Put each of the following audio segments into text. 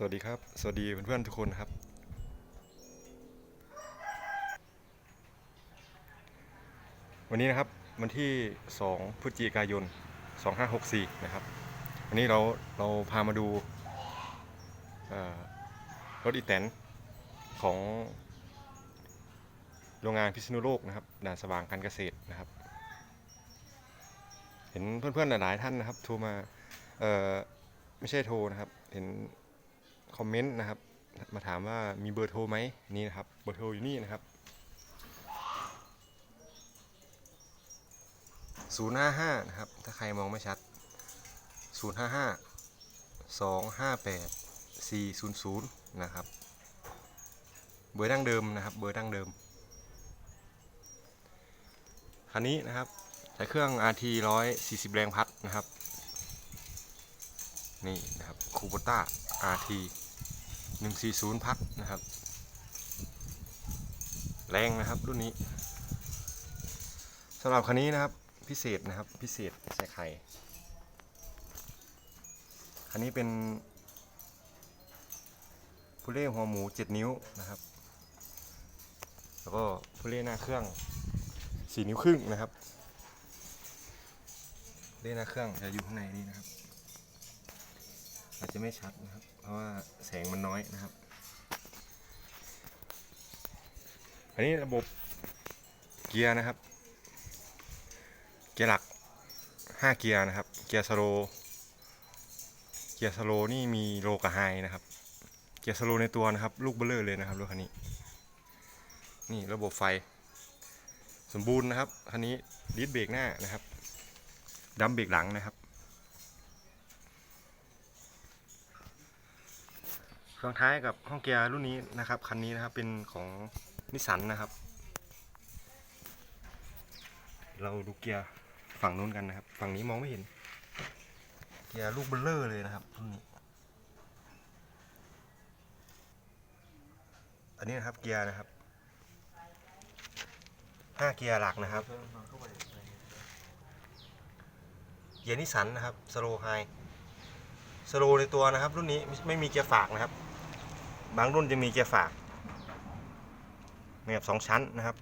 สวัสดีครับ สวัสดีเพื่อนๆทุกคนครับ วันนี้นะครับวันที่ 2 พฤศจิกายน 2564 นะครับ วันนี้เราเราพามาดูรถอีแตนของโรงงานพิษณุโลกนะครับด่านสว่างการเกษตรนะครับ เห็นเพื่อนๆหลายท่านนะครับโทรมาไม่ใช่โทรนะครับ เห็น คอมเมนต์นะครับ มาถามว่ามีเบอร์โทรไหมนี่นะครับเบอร์โทรอยู่นี่นะครับ055นะครับ ถ้าใครมองไม่ชัด 055 258 400 นะครับ เบอร์ดั้งเดิมนะครับ เบอร์ดั้งเดิม คันนี้นะครับ ใช้เครื่อง RT 140 แรงพัดนะครับ นี่นะครับคูโบต้า RT 140 พัดนะครับ แรงนะครับรุ่นนี้สำหรับคันนี้นะครับพิเศษนะครับพิเศษใส่ไข่คันนี้เป็นพูเล่หัวหมู 7 นิ้วนะครับ แล้วก็พูเล่หน้าเครื่อง 4 นิ้วครึ่งนะครับพูเล่หน้าเครื่องจะอยู่ข้างในนี้นะครับ อาจจะไม่ชัดนะครับ เพราะว่าแสงมันน้อยนะครับ อันนี้ระบบเกียร์นะครับ เกียร์หลัก 5 เกียร์นะครับ เกียร์สโล เกียร์สโลนี่มีโลกับไฮนะครับ เกียร์สโลในตัวนะครับ ลูกเบลเลอร์เลยนะครับรถคันนี้ นี่ระบบไฟ สมบูรณ์นะครับ คันนี้ดิสเบรกหน้านะครับดัมเบรกหลังนะครับ เครื่องท้ายกับห้องเกียร์รุ่นนี้นะครับคันนี้นะครับเป็นของนิสสันนะครับ เราดูเกียร์ฝั่งนู้นกันนะครับ ฝั่งนี้มองไม่เห็น เกียร์ลูกเบลเลอร์เลยนะครับรุ่นนี้ อันนี้นะครับเกียร์นะครับห้าเกียร์หลักนะครับเกียร์นิสสันนะครับสโลไฮสโลในตัวนะครับ รุ่นนี้ไม่มีเกียร์ฝากนะครับ บางรุ่นจะมีเกียร์ฝากแบบสองชั้นนะครับ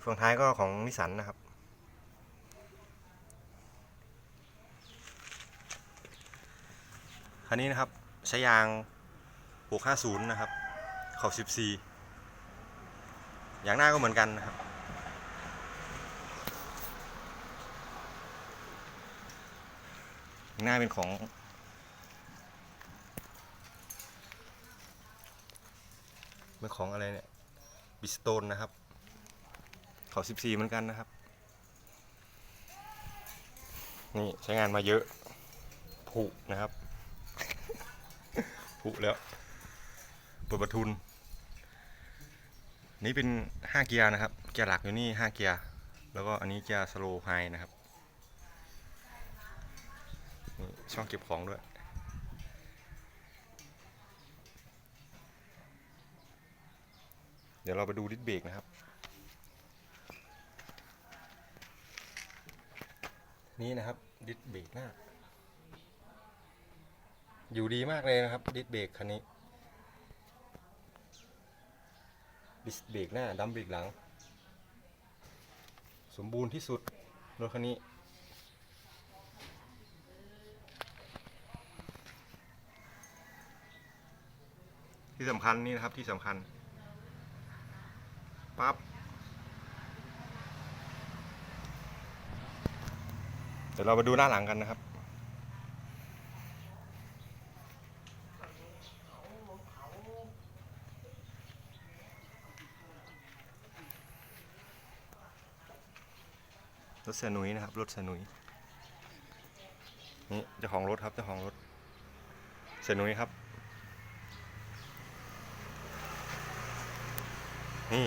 เฟืองท้ายก็ของนิสันนะครับ คันนี้นะครับใช้ยาง 650 นะครับ ขอบ 14ยางหน้าก็เหมือนกันนะครับ หน้าเป็นของ เป็นของอะไรเนี่ยบิสโตนนะครับ เขา 14 เหมือนกันนะครับ นี่ใช้งานมาเยอะ ผุนะครับ ผุแล้วเปิดประทุน นี่เป็น 5 เกียร์นะครับ เกียร์หลักอยู่นี่ 5 เกียร์ แล้วก็อันนี้เกียร์สโลว์ไฮนะครับนี่ช่องเก็บของด้วย เดี๋ยวเราไปดูดิสเบรกนะครับ นี่นะครับดิสเบรกหน้า อยู่ดีมากเลยนะครับดิสเบรกคันนี้ดิสเบรกหน้าดัมเบรกหลัง สมบูรณ์ที่สุดรถคันนี้ที่สำคัญนี่นะครับที่สำคัญ ปั๊บเดี๋ยวเรามาดูหน้าหลังกันนะครับ รถเสียหนุยนะครับ รถเสียหนุยนี่เจ้าของรถครับเจ้าของรถเสียหนุยครับ นี่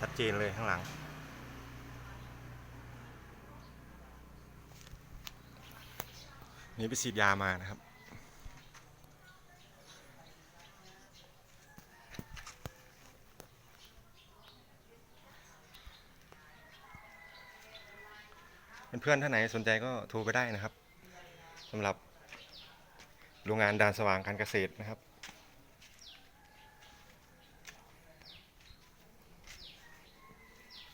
ชัดเจนเลยข้างหลัง นี่ไปฉีดยามานะครับเพื่อนๆท่านไหนสนใจก็โทรไปได้นะครับสำหรับโรงงานดานสว่างการเกษตรนะครับ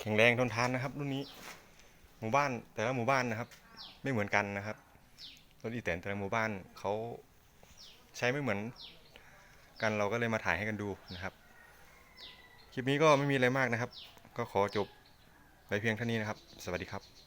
ข็งแรงทนทานนะครับรุ่นนี้ หมู่บ้านแต่ละหมู่บ้านนะครับ ไม่เหมือนกันนะครับรถอีแตนแต่ละหมู่บ้านเขาใช้ไม่เหมือนกันเราก็เลยมาถ่ายให้กันดูนะครับ คลิปนี้ก็ไม่มีอะไรมากนะครับ ก็ขอจบไปเพียงเท่านี้นะครับ สวัสดีครับ